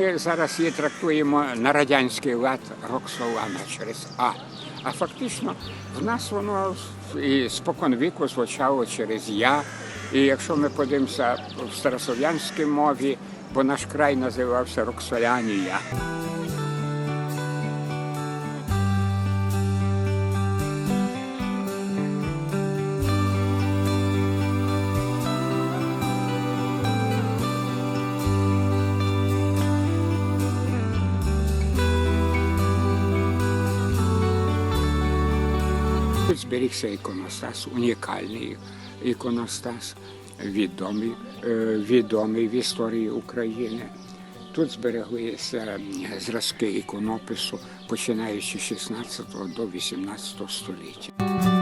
Ми зараз її трактуємо на радянський лад Роксолана через А. А фактично в нас воно і спокон віку звучало через Я. І якщо ми подивимося в старослов'янській мові, бо наш край називався Роксолянія. Тут зберігся іконостас, унікальний іконостас, відомий, е, відомий в історії України. Тут збереглися зразки іконопису, починаючи з 16 до 18 століття.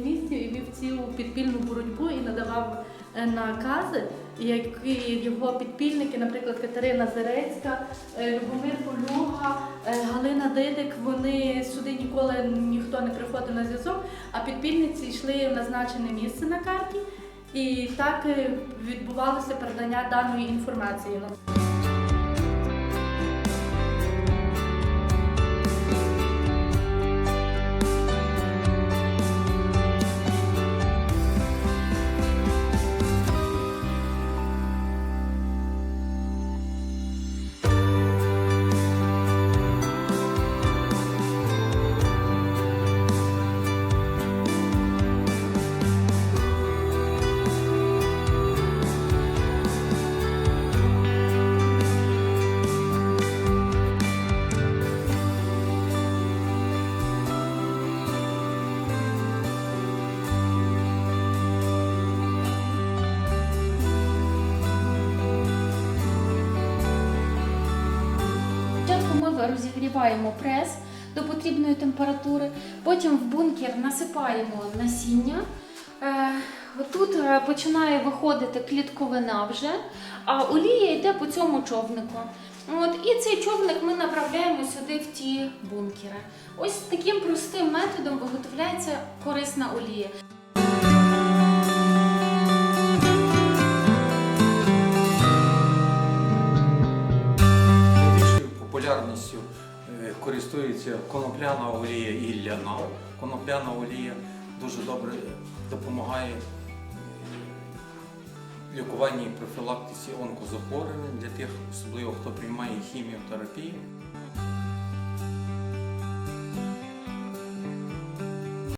9 місяців і вів цілу підпільну боротьбу і надавав е, накази, які його підпільники, наприклад, Катерина Зарецька, е, Любомир Полюга, е, Галина Дидик, вони сюди ніколи ніхто не приходив на зв'язок, а підпільниці йшли в назначене місце на карті. І так відбувалося передання даної інформації. Розігріваємо прес до потрібної температури, потім в бункер насипаємо насіння. Е, Тут е, починає виходити клітковина вже, а олія йде по цьому човнику. От, і цей човник ми направляємо сюди в ті бункери. Ось таким простим методом виготовляється корисна олія. Користується конопляна олія і ляна. Конопляна олія дуже добре допомагає е, лікуванні і профілактиці онкозахворювань для тих, особливо хто приймає хіміотерапію.